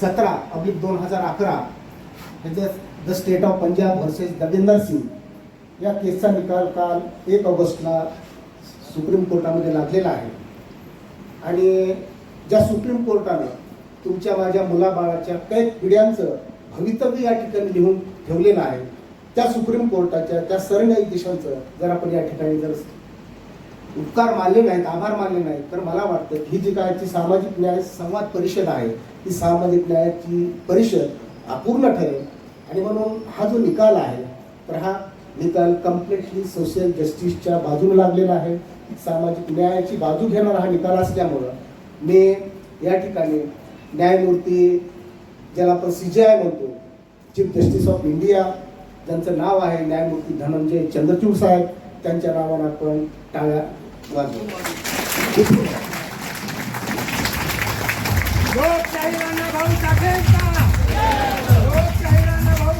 सतरा अब्लिक दोन हजार अकरा. ह्याचं the state of Punjab versus Davinder Singh या केसचा निकाल काल एक ऑगस्टला सुप्रीम कोर्टामध्ये लागलेला आहे. आणि ज्या सुप्रीम कोर्टानं तुमच्या माझ्या मुलाबाळाच्या कैक पिढ्यांचं भवितव्य या ठिकाणी लिहून ठेवलेलं आहे त्या सुप्रीम कोर्टाच्या त्या सरन्यायाधीशांचं जर आपण या ठिकाणी जर उपकार मानले नाहीत आभार मानले नाहीत तर मला वाटतं ही जी काय सामाजिक न्याय संवाद परिषद आहे ही सामाजिक न्यायाची परिषद अपूर्ण ठरेल. आणि म्हणून हा जो निकाल आहे तर हा निकाल कम्प्लिटली सोशल जस्टिसच्या बाजूने लागलेला आहे. सामाजिक न्यायाची बाजू घेणारा हा निकाल असल्यामुळं मी या ठिकाणी न्यायमूर्ती ज्याला आपण सी जे आय म्हणतो चीफ जस्टिस ऑफ इंडिया ज्यांचं नाव आहे न्यायमूर्ती धनंजय चंद्रचूड साहेब त्यांच्या नावानं आपण टाळ्या वाजवू. लोकशाहीरांना भाऊ लोकशाहीरांना भाऊ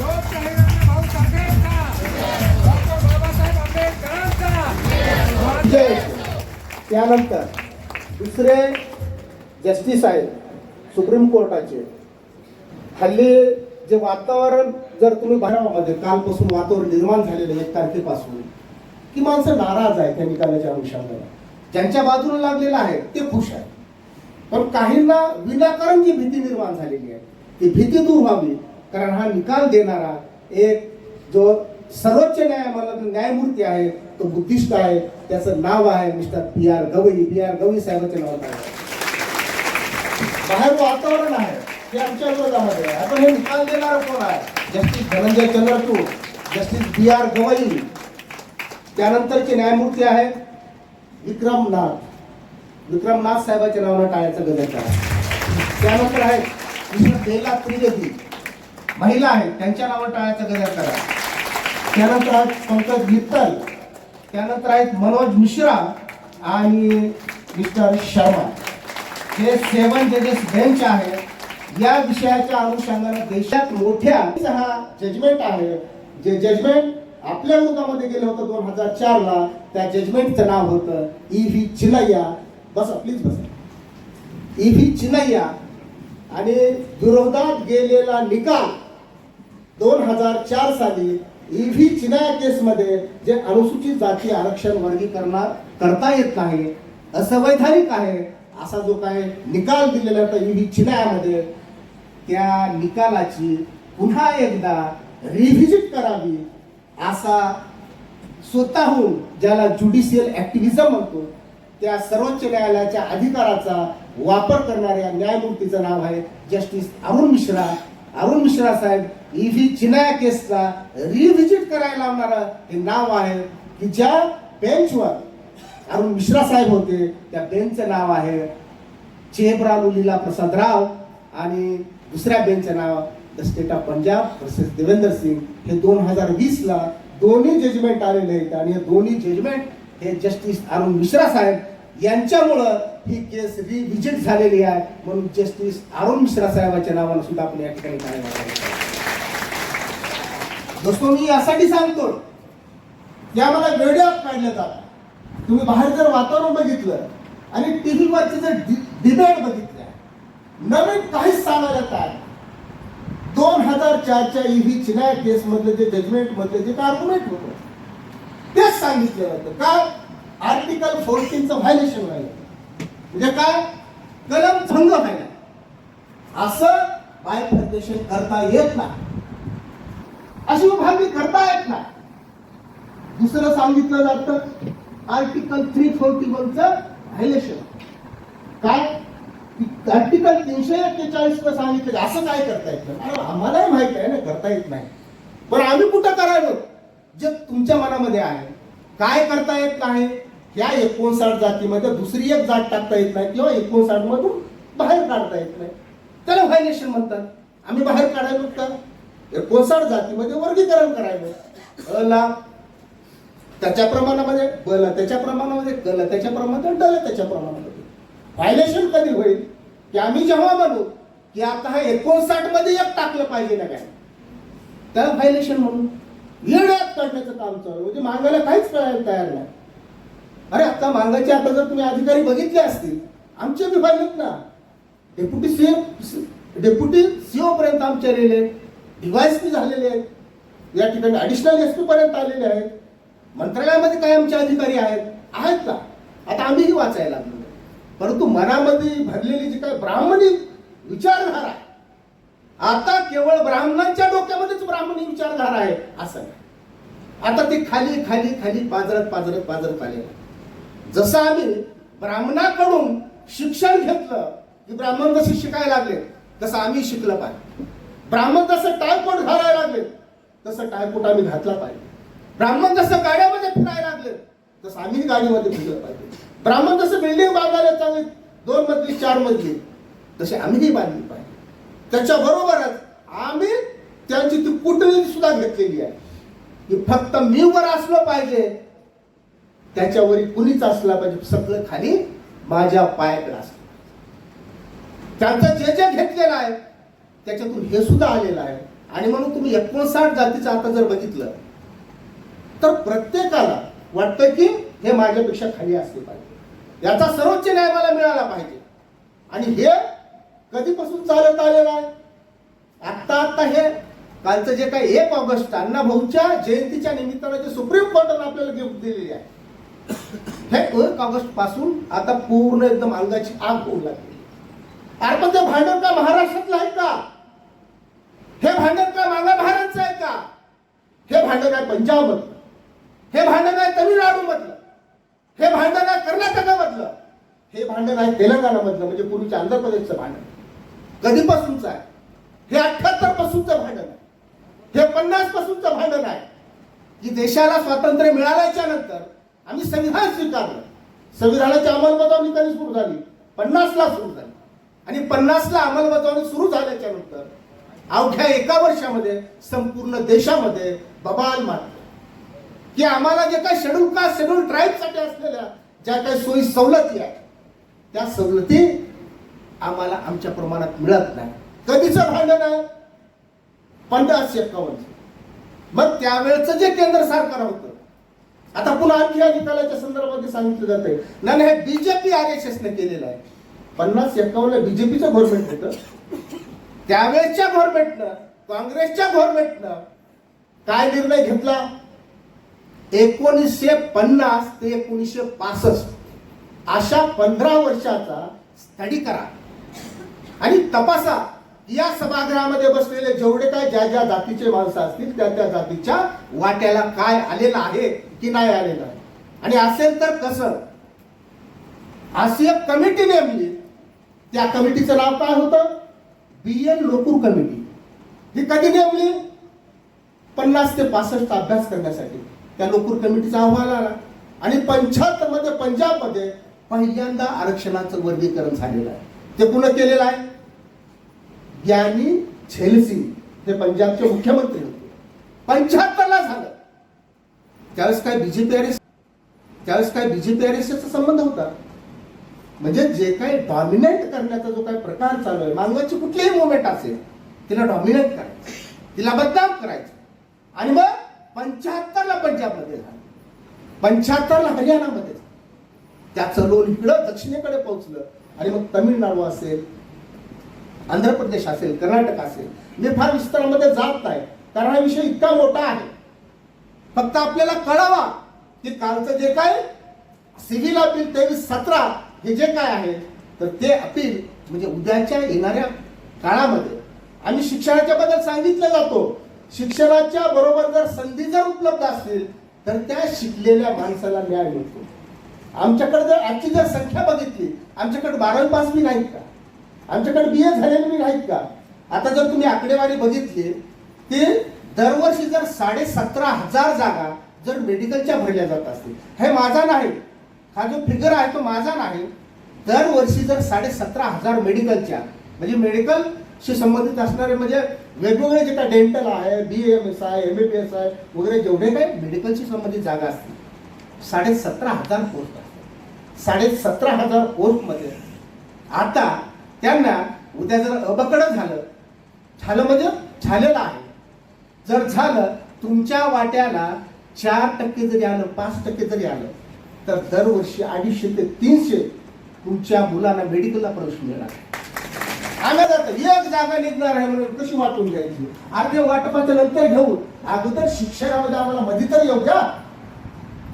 लोकशाहीरांना भाऊ डॉक्टर बाबासाहेब आंबेडकरांचा. जय. त्यानंतर दुसरे जस्टिस आहेत सुप्रीम कोर्टाचे. हल्ली जे वातावरण जर तुम्ही भरावामध्ये कालपासून वातावरण निर्माण झालेलं आहे एक तारखेपासून की माणसं नाराज आहे त्या निकालाच्या अनुषंगाने. ज्यांच्या बाजूला लागलेलं आहे ते खुश आहे पण काहींना विनाकारण जी भीती निर्माण झालेली आहे. ती भीती दूर व्हावी कारण हा निकाल देणारा एक जो सर्वोच्च न्यायालयाचा न्यायमूर्ती आहे तो बुद्धिस्ट आहे त्याचं नाव आहे mister P R Gavai. P R Gavai साहेबांच्या नाव आहे. बाहेर वातावरण आहे ते आमच्या विरोधामध्ये आहे. आपण हे निकाल देणार कोण आहे? Justice Dhananjay Chandrachud justice B R Gavai त्यानंतरचे न्यायमूर्ती आहेत विक्रम नाथ साहेबाच्या नावानं टाळ्याचा गजर करा. त्यानंतर आहेत बेला त्रिवेदी. महिला आहेत त्यांच्या नावानं टाळ्याचा गजर करा. त्यानंतर आहेत पंकज मित्तल. त्यानंतर आहेत मनोज मिश्रा आणि मिस्टर शर्मा. हे सेवन जजेस बेंच आहे. या विषयाच्या अनुषंगाने देशात मोठ्या हा जजमेंट आहे. जे जजमेंट आपल्या विरोधामध्ये गेलं होतं दोन हजार चारला त्या जजमेंटचं नाव होतं ई व्ही चिनय्या बसा प्लीज बसा. इव्ही व्ही चिनय्या आणि विरोधात गेलेला निकाल दोन हजार चार साली इव्ही व्ही चिनाया केसमध्ये जे अनुसूचित जाती आरक्षण वर्गीकरणात करता येत नाही असंवैधानिक आहे असा जो काय निकाल दिलेला होता इव्ही व्ही चिनायामध्ये त्या निकालाची पुन्हा एकदा रिव्हिजिट करावी असा स्वतःहून ज्याला ज्युडिशियल ॲक्टिव्हिजम म्हणतो त्या सर्वोच्च न्यायालयाच्या अधिकाराचा वापर करणाऱ्या न्यायमूर्तीचं नाव आहे जस्टिस अरुण मिश्रा. अरुण मिश्रा साहेब ई व्ही चिनाया केसचा रिव्हिजिट करायला लावणारं हे नाव आहे की ज्या बेंचवर अरुण मिश्रा साहेब होते त्या बेंचचं नाव आहे चेबरालू लीला प्रसाद राव आणि दुसऱ्या बेंचचं नाव the state of Punjab versus Devendra Singh. हे दोन हजार वीसला दोन्ही जजमेंट आलेले आहेत आणि हे दोन्ही जजमेंट हे जस्टिस अरुण मिश्रा साहेब यांच्यामुळं ही केस रिव्हिजिट झालेली आहे. म्हणून जस्टिस अरुण मिश्रा साहेबांच्या नावानं सुद्धा आपण या ठिकाणी दोस्तो मी यासाठी सांगतो की आम्हाला वेड्यात काढलं जातात तुम्ही बाहेर जर वातावरण बघितलं आणि टीव्हीवरचे जर डिबेट बघितल्या नवीन काहीच सांगायला काय दोन हजार चारच्या ईव्ही चिनाय केसमधले जे जजमेंटमधले जे आर्ग्युमेंट होतं तेच सांगितलं होतं. का? आर्टिकल फोर्टीनचं व्हायलेशन व्हायला. म्हणजे काय कलम भंग व्हायला. असं बायफर्केशन करता येत नाही. अशी विभागणी करता येत नाही. दुसरं सांगितलं जातं आर्टिकल थ्री फोर्टी वनचं व्हायलेशन काय आर्टिकल तीनशे एक्केचाळीस सांगितलं. असं काय करता येत नाही? आम्हालाही माहीत आहे ना करता येत नाही. पण आम्ही कुठं करायलो? जे तुमच्या मनामध्ये आहे. काय करता येत नाही? ह्या एकोणसाठ जातीमध्ये दुसरी एक जात टाकता येत नाही किंवा एकोणसाठ मधून बाहेर काढता येत नाही. त्याला व्हायलेशन म्हणतात. आम्ही बाहेर काढायलो का एकोणसाठ जातीमध्ये वर्गीकरण करायचं अला त्याच्या प्रमाणामध्ये बल त्याच्या प्रमाणामध्ये कल त्याच्या प्रमाणामध्ये डल त्याच्या प्रमाणामध्ये. व्हायलेशन कधी होईल? की आम्ही जेव्हा म्हणू की आता हा एकोणसाठमध्ये एक टाकलं पाहिजे ना काय? त्याला व्हायलेशन म्हणून येड्यात काढण्याचं काम चालू म्हणजे मागायला काहीच कळायला तयार नाही. अरे आता मागायचे आता जर तुम्ही अधिकारी बघितले असतील आमच्या विभागात ना डेप्युटी सीएम डेप्युटी सीओ पर्यंत आमचे आलेले आहेत. डीवायसपी झालेले आहेत. या ठिकाणी ऍडिशनल एस पी पर्यंत आलेले आहेत. मंत्रालयामध्ये काय आमचे अधिकारी आहेत? आहेत ना. आता आम्हीही वाचायला लागलो. परंतु मनामध्ये भरलेली जी काय ब्राह्मणी विचारधारा आहे आता केवळ ब्राह्मणांच्या डोक्यामध्येच ब्राह्मणी विचारधारा आहे असं नाही. आता ते खाली खाली खाली पाजरत पाजरत पाजरत आले. जसं आम्ही ब्राह्मणाकडून शिक्षण घेतलं की ब्राह्मण जसे शिकायला लागले तसं आम्ही शिकलं पाहिजे. ब्राह्मण जसं टायकोट घालायला लागले तसं टायकोट आम्ही घातला पाहिजे. ब्राह्मण जसं गाड्यामध्ये फिरायला लागले तसं आम्ही गाडीमध्ये फिरलं पाहिजे. ब्राह्मण जसं बिल्डिंग बांधायला चांगली दोन मजली चार मजली तसे आम्हीही बांधली पाहिजे. त्याच्याबरोबरच आम्ही त्यांची ती कुटली सुद्धा घेतलेली आहे. की फक्त मी वर असलं पाहिजे. त्याच्यावरी कुणीच असला पाहिजे. सगळं खाली माझ्या पायाकडे असलं त्यांचं जे जे घेतलेलं आहे त्याच्यातून हे सुद्धा आलेलं आहे. आणि म्हणून तुम्ही एकोणसाठ जातीचं आता जर बघितलं तर प्रत्येकाला वाटतं की हे माझ्यापेक्षा खाली असले पाहिजे. याचा सर्वोच्च न्याय मला मिळाला पाहिजे. आणि हे कधीपासून चालत आलेलं आहे? आत्ता आत्ता हे कालचं जे काही एक ऑगस्ट अण्णा भाऊच्या जयंतीच्या निमित्तानं जे सुप्रीम कोर्टानं आपल्याला गिफ्ट दिलेली आहे हे एक ऑगस्टपासून आता पूर्ण एकदम अंगाची आग होऊ लागली. अरे पण ते भांडण का महाराष्ट्रातलं आहे का? हे भांडण का मागा भारतचं आहे का? हे भांडण आहे पंजाब मधलं हे भांडण आहे तमिळनाडू मधलं हे भांडण आहे कर्नाटकामधलं? हे भांडण आहे तेलंगणामधलं? म्हणजे पूर्वीच्या आंध्र प्रदेशचं भांडण. कधीपासूनचं आहे? हे अठ्याहत्तर पासूनचं भांडण आहे. हे पन्नास पासूनचं भांडण आहे. की देशाला स्वातंत्र्य मिळाल्याच्या नंतर आम्ही संविधान स्वीकारलं. संविधानाची अंमलबजावणी कधी सुरू झाली? पन्नासला सुरू झाली. आणि पन्नासला अंमलबजावणी सुरू झाल्याच्यानंतर अवघ्या एका वर्षामध्ये संपूर्ण देशामध्ये बबाल मारले. की आम्हाला जे काही शेड्यूल कास्ट शेड्यूल ट्राईबसाठी असलेल्या ज्या काही सोयी सवलती आहेत त्या सवलती आम्हाला आमच्या प्रमाणात मिळत नाही. कधीचं भांडण आहे? पन्नास एक्कावन्न मग त्यावेळेचं जे केंद्र सरकार होतं आता पुन्हा आणखी अधिकाराच्या निकालाच्या संदर्भामध्ये सांगितलं जात आहे नाही हे बीजेपी आर एस केलेलं आहे. पन्नास एक्कावन्न बीजेपीचं गव्हर्नमेंट होतं. त्यावेळेच्या गव्हर्नमेंटनं काँग्रेसच्या गव्हर्नमेंटनं काय निर्णय घेतला? एकोणीसशे पन्नास ते एकोणीसशे पासष्ट. अशा पंधरा वर्षाचा स्टडी करा. आणि तपासा. या सभागृहामध्ये बसलेले जेवढे काय ज्या ज्या जातीचे माणसं असतील त्या त्या जातीच्या वाट्याला काय आलेलं आहे की नाही आलेलं आहे? आणि असेल तर कसं? अशी एक कमिटी नेमली. त्या कमिटीचं नाव काय होतं? B N Lokur committee. ही कधी नेमली? पन्नास ते पासष्ट अभ्यास करण्यासाठी. त्या लोकूर कमिटीचा अहवाल आला. आणि पंचाहत्तरमध्ये पंजाबमध्ये पहिल्यांदा आरक्षणाचं वर्गीकरण झालेलं आहे. ते पुन्हा केलेलं आहे. ज्ञानी झेलसी हे पंजाबचे मुख्यमंत्री होते. पंच्याहत्तरला झालं. त्यावेळेस काय बीजेपी आर त्यावेळेस काय बीजेपी आर संबंध होता? म्हणजे जे काही डॉमिनेट करण्याचा जो काही प्रकार चालू आहे मानवाची कुठलीही मुवमेंट असेल तिला डॉमिनेट करायचं. तिला बदनाम करायचं. आणि मग पंच्याहत्तरला पंजाबमध्ये झालं. पंच्याहत्तरला हरियाणामध्ये त्याचं लोन इकडं दक्षिणेकडे पोहोचलं. आणि मग तमिळनाडू असेल आंध्र प्रदेश असेल कर्नाटक असेल मी फार विस्तारामध्ये जात नाही. कारण हा विषय इतका मोठा आहे. फक्त आपल्याला कळावा की कालचं जे काय सिव्हिल अपील तेवीस सतरा हे जे काय आहे तर ते अपील म्हणजे उद्याच्या येणाऱ्या काळामध्ये आम्ही शिक्षणाच्या बद्दल सांगितलं जातो. शिक्षणाच्या बरोबर जर संधी जर उपलब्ध असतील तर त्या शिकलेल्या माणसाला न्याय मिळतो. आमच्याकडे जर आजची जर संख्या बघितली आमच्याकडे बारावी पास बी नाहीत का? आमच्याकडे बी ए झालेले बी नाहीत का? आता जर तुम्ही आकडेवारी बघितली ते दरवर्षी जर साडे सतरा हजार जागा जर मेडिकलच्या भरल्या जात असतील. हे माझा नाही. हा जो फिगर आहे तो माझा नाही. दरवर्षी जर साडे सतरा हजार मेडिकलच्या म्हणजे मेडिकलशी संबंधित असणारे म्हणजे वेगवेगळे जे काय डेंटल आहे बी एम एस आहे एम बी पी एस आहे वगैरे जेवढे काही मेडिकलशी संबंधित जागा असतील साडे सतरा हजार पोस्ट असतात साडे सतरा हजार पोस्टमध्ये. आता त्यांना उद्या जर अबकड झालं झालं म्हणजे झालेलं आहे. जर झालं तुमच्या वाट्याला चार टक्के जरी आलं पाच टक्के जरी आलं तर दरवर्षी अडीचशे ते तीनशे तुमच्या मुलांना मेडिकलला प्रवेश मिळणार. आम्ही जातं एक जागा निघणार आहे म्हणून कशी वाटून घ्यायची? अर्धे वाटपाच्या नंतर घेऊन अगोदर शिक्षणामध्ये आम्हाला मध्ये तर येऊ द्या.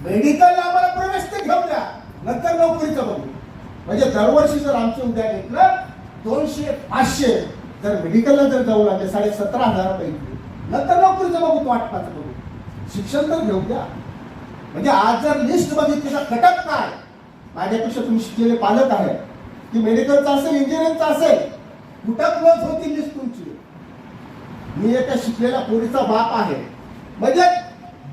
मेडिकलला आम्हाला प्रवेश तर घेऊ द्या. नंतर नोकरीचं बघू. म्हणजे दरवर्षी जर आमचं उद्या घेतलं दोनशे पाचशे जर मेडिकलला जर जाऊ लागले साडे सतरा हजारापैकी नंतर नोकरीचं बघू तो वाटपाचं बघू शिक्षण तर घेऊ द्या. म्हणजे आज जर लिस्टमध्ये तिचा घटक काय? माझ्यापेक्षा तुम्ही शिकलेले पालक आहे की मेडिकलचा असेल इंजिनिअरिंगचा असेल कुठं क्लोज होती लिस्ट तुमची? मी एका शिकलेल्या पोरीचा बाप आहे. म्हणजे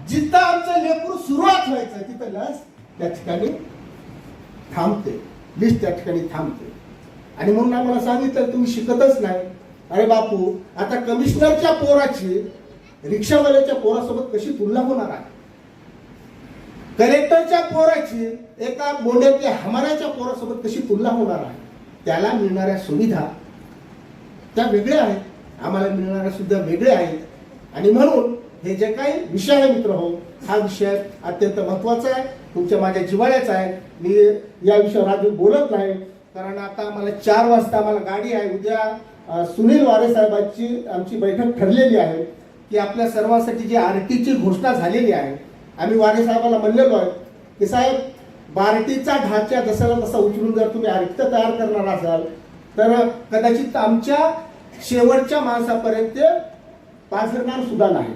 जिथं आमचं लेकरू सुरुवात व्हायचं तिथं लस त्या ठिकाणी थांबते. लिस्ट त्या ठिकाणी थांबते. आणि म्हणून आम्हाला सांगितलं तुम्ही शिकतच नाही. अरे बापू आता कमिशनरच्या पोराची रिक्षावाल्याच्या पोरासोबत कशी तुलना होणार आहे? कलेक्टरच्या पोराची एका मोंड्यातल्या हमाराच्या पोरासोबत कशी तुलना होणार आहे? त्याला मिळणाऱ्या सुविधा त्या वेगळ्या आहेत. आम्हाला मिळणाऱ्या सुद्धा वेगळ्या आहेत. आणि म्हणून हे जे काही विषय आहे मित्र हो हा विषय अत्यंत महत्त्वाचा आहे. तुमच्या माझ्या जिव्हाळ्याचा आहे. मी या विषयावर आधी बोलत नाही. कारण आता आम्हाला चार वाजता आम्हाला गाडी आहे. उद्या सुनील वारे साहेबांची आमची बैठक ठरलेली आहे. की आपल्या सर्वांसाठी जी आर टीची घोषणा झालेली आहे. आम्ही वारे साहेबाला म्हणलेलो आहे की साहेब बार्टीचा ढाचा जसाला तसा उचलून जर तुम्ही आर्ट तयार करणार असाल तर कदाचित आमच्या शेवटच्या माणसापर्यंत पाझरणार सुद्धा नाही.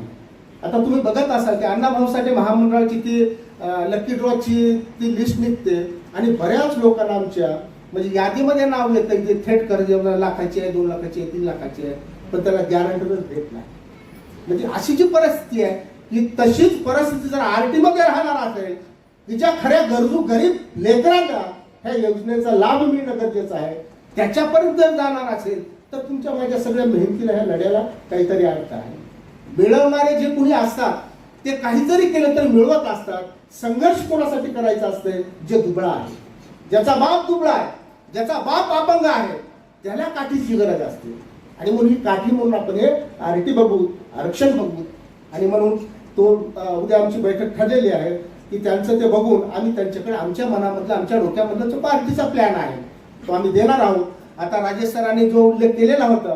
आता तुम्ही बघत असाल की अण्णाभाऊसाठी महामंडळाची ती लकी ड्रॉची ती लिस्ट निघते आणि बऱ्याच लोकांना आमच्या म्हणजे यादीमध्ये नाव येतं की थेट कर्ज लाखाची आहे दोन लाखाची आहे तीन लाखाची आहे पण त्याला गॅरंटरच भेट नाही. म्हणजे अशी जी परिस्थिती आहे की तशीच परिस्थिती जर आरटीमध्ये राहणार असेल तिच्या खऱ्या गरजू गरीब लेकरांना ह्या योजनेचा लाभ मिळणं गरजेचं आहे त्याच्यापर्यंत जर जाणार असेल तर तुमच्या माझ्या सगळ्या मेहनतीला ह्या लढ्याला काहीतरी अर्थ आहे. मिळवणारे जे कुणी असतात ते काहीतरी केलं तर मिळवत असतात. संघर्ष कोणासाठी करायचा असते जे दुबळा आहे. ज्याचा बाप दुबळा आहे ज्याचा बाप अपंग आहे त्याला काठीची गरज असते. आणि म्हणून ही काठी म्हणून आपण हे आर टी बघू आरक्षण बघू. आणि म्हणून तो उद्या आमची बैठक ठरलेली आहे की त्यांचं ते बघून आम्ही त्यांच्याकडे आमच्या मनामधलं आमच्या डोक्यामधला जो पार्टीचा प्लॅन आहे तो आम्ही देणार आहोत. आता राजेश सरांनी जो उल्लेख केलेला होता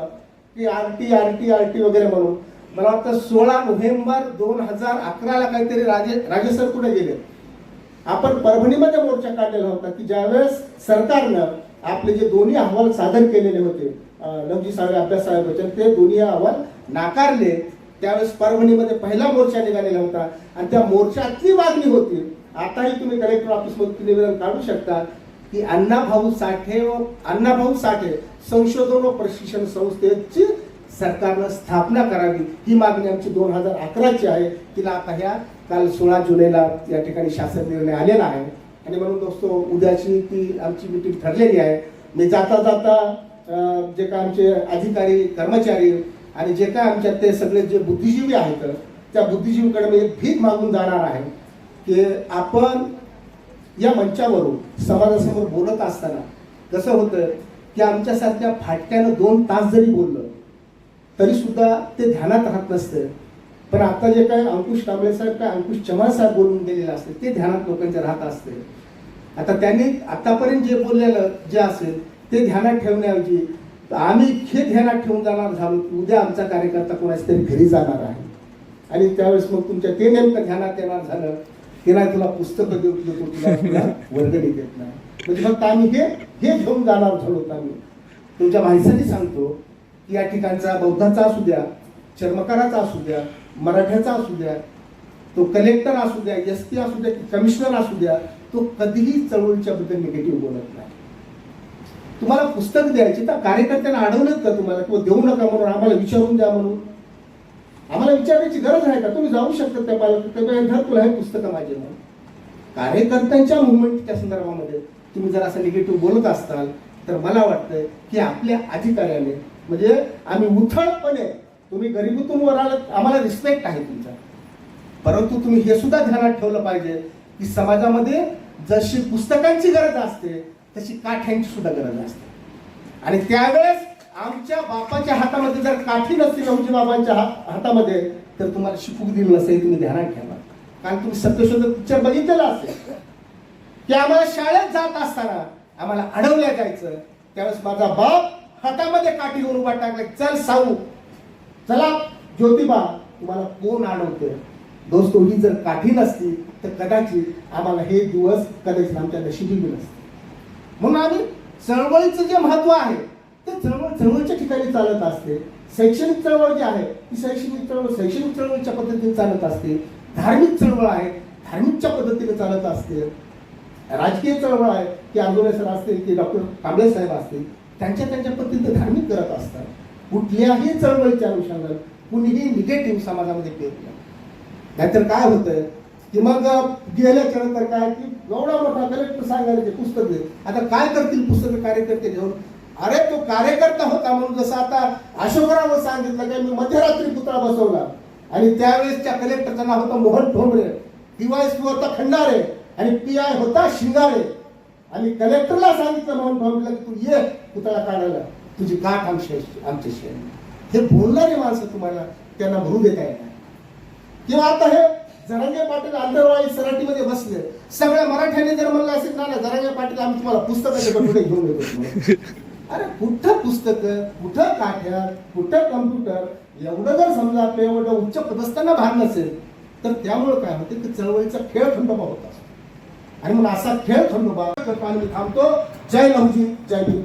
की R T R T R T वगैरे म्हणून मला वाटतं सोळा नोव्हेंबर दोन हजार अकराला काहीतरी राजे राजेश सर कुठे गेले? आपण परभणीमध्ये मोर्चा काढलेला होता की ज्यावेळेस सरकारनं आपले जे दोन्ही अहवाल सादर केलेले होते लवजी नवजी साहेब अभ्यास साहेब बच्चन ते दोन्ही अहवाल नाकारले. त्यावेळेस परभणीमध्ये पहिला मोर्चा निघालेला होता आणि त्या मोर्चातली मागणी होती. आताही तुम्ही कलेक्टर ऑफिसमधून निवेदन काढू शकता की अण्णाभाऊ साठे व अण्णाभाऊ साठे संशोधन व प्रशिक्षण संस्थेची सरकारनं स्थापना करावी. ही मागणी आमची दोन हजार अकराची आहे. तिला आता ह्या काल सोळा जुलैला या ठिकाणी शासन निर्णय आलेला आहे. आणि म्हणून दोस्तो उद्याची ती आमची मिटिंग ठरलेली आहे. मी जाता जाता जे काय आमचे अधिकारी कर्मचारी आणि जे काय आमच्यात ते सगळे जे बुद्धिजीवी आहेत त्या बुद्धिजीवीकडे मी एक भीक मागून जाणार आहे की आपण या मंचावरून समाजासमोर बोलत असताना कसं होतं की आमच्यासारख्या फाटक्यानं दोन तास जरी बोललं तरी सुद्धा ते ध्यानात राहत नसतं. पण आता जे काय अंकुश कांबळे साहेब काय अंकुश चव्हाण साहेब बोलून गेलेले असते ते ध्यानात लोकांच्या राहत असते. आता त्यांनी आतापर्यंत जे बोललेलं जे असेल ते ध्यानात ठेवण्याऐवजी आम्ही हे ध्यानात ठेवून जाणार झालो की उद्या आमचा कार्यकर्ता कोणाच्या तरी घरी जाणार आहे. आणि त्यावेळेस मग तुमच्या ते नेमकं ध्यानात येणार झालं की नाही तुला पुस्तकं देऊ देतो तुला तुला वर्गणी देत नाही. म्हणजे फक्त आम्ही हे हे घेऊन जाणार झालो आम्ही. तुमच्या माहितीसाठी सांगतो की या ठिकाणचा बौद्धाचा असू द्या चर्मकाराचा असू द्या मराठ्याचा असू द्या तो कलेक्टर असू द्या एस पी असू द्या की कमिशनर असू द्या तो कधीही चळवळीच्या बद्दल निगेटिव्ह बोलत नाही. तुम्हाला पुस्तक द्यायची तर कार्यकर्त्यांना अडवलं का तुम्हाला? किंवा देऊ नका म्हणून आम्हाला विचारून द्या म्हणून? आम्हाला विचारण्याची गरज आहे का? तुम्ही जाऊ शकता त्या पालक तुला हे पुस्तकं माझे म्हणून. कार्यकर्त्यांच्या मुवमेंटच्या संदर्भामध्ये तुम्ही जर असं निगेटिव्ह बोलत असताल तर मला वाटतं की आपल्या अधिकाऱ्याने म्हणजे आम्ही उथळपणे तुम्ही गरिबीतून वर आलात आम्हाला रिस्पेक्ट आहे तुमचा. परंतु तुम्ही हे सुद्धा ध्यानात ठेवलं पाहिजे की समाजामध्ये जशी पुस्तकांची गरज असते तशी काठ्यांची सुद्धा गरज असते. आणि त्यावेळेस आमच्या बापाच्या हातामध्ये जर काठी नसतील आमच्या बाबांच्या हा- हातामध्ये तर तुम्हाला शिकू दिलं नसेल तुम्ही ध्यानात ठेवा. कारण तुम्ही सत्यशोधक पिक्चर बघितलेला असेल. की आम्हाला शाळेत जात असताना आम्हाला अडवल्या जायचं. त्यावेळेस माझा बाप हातामध्ये काठी घेऊन उभा टाकला चल साऊ चला ज्योतिबा तुम्हाला कोण अडवतोय दोस्तो ही जर काठी नसती तर कदाचित आम्हाला हे दिवस कदाचित आमच्या नशिबी नसते. म्हणून आम्ही चळवळीचं जे महत्त्व आहे ते चळवळ चळवळीच्या ठिकाणी चालत असते. शैक्षणिक चळवळ जी आहे ती शैक्षणिक चळवळ शैक्षणिक चळवळीच्या पद्धतीने चालत असते. धार्मिक चळवळ आहे धार्मिकच्या पद्धतीने चालत असते. राजकीय चळवळ आहे की आंदोलन सर असतील की डॉक्टर कांबळे साहेब असतील. त्यांच्या त्यांच्या पद्धतीने धार्मिक करत असतात. कुठल्याही चळवळीच्या अनुषंगाने कुणीही निगेटिव्ह समाजामध्ये पेरत नाहीतर काय होतं की मग गेल्याच्यानंतर काय की एवढा मोठा कलेक्टर सांगायला ते पुस्तक दे आता काय करतील पुस्तक कार्यकर्ते घेऊन? अरे तो कार्यकर्ता होता म्हणून जसं आता अशोकराव सांगितलं की मी मध्यरात्री पुतळा बसवला. आणि त्यावेळेसच्या कलेक्टरचं नाव होतं मोहन ठोंबरे. डीवायसी होता खंडारे. आणि पी आय होता शिंगारे. आणि कलेक्टरला सांगितलं मोहन ठोंबरेला की तू ये पुतळा काढायला. तुझी गाठ आमच्या आमच्याशी आहे. हे बोलणारे माणसं तुम्हाला त्यांना भरू देता येणार किंवा आता हे जरांगे पाटील आंतरवाळी सराटीमध्ये बसले. सगळ्या मराठ्यांनी जर म्हणलं असेल ना जरांगे पाटील आम्ही तुम्हाला पुस्तकाचे बटुडे घेऊन येतो. तुम्हाला." अरे कुठं पुस्तक कुठं काठ्या कुठं कम्प्युटर? एवढं जर समजा आपलं एवढं उच्च पदस्थांना भाग नसेल तर त्यामुळे काय होते की चळवळीचा खेळ खंडोबा होत आणि म्हणून असा खेळ खंडोबा मी थांबतो. जय लहुजी जय भीम.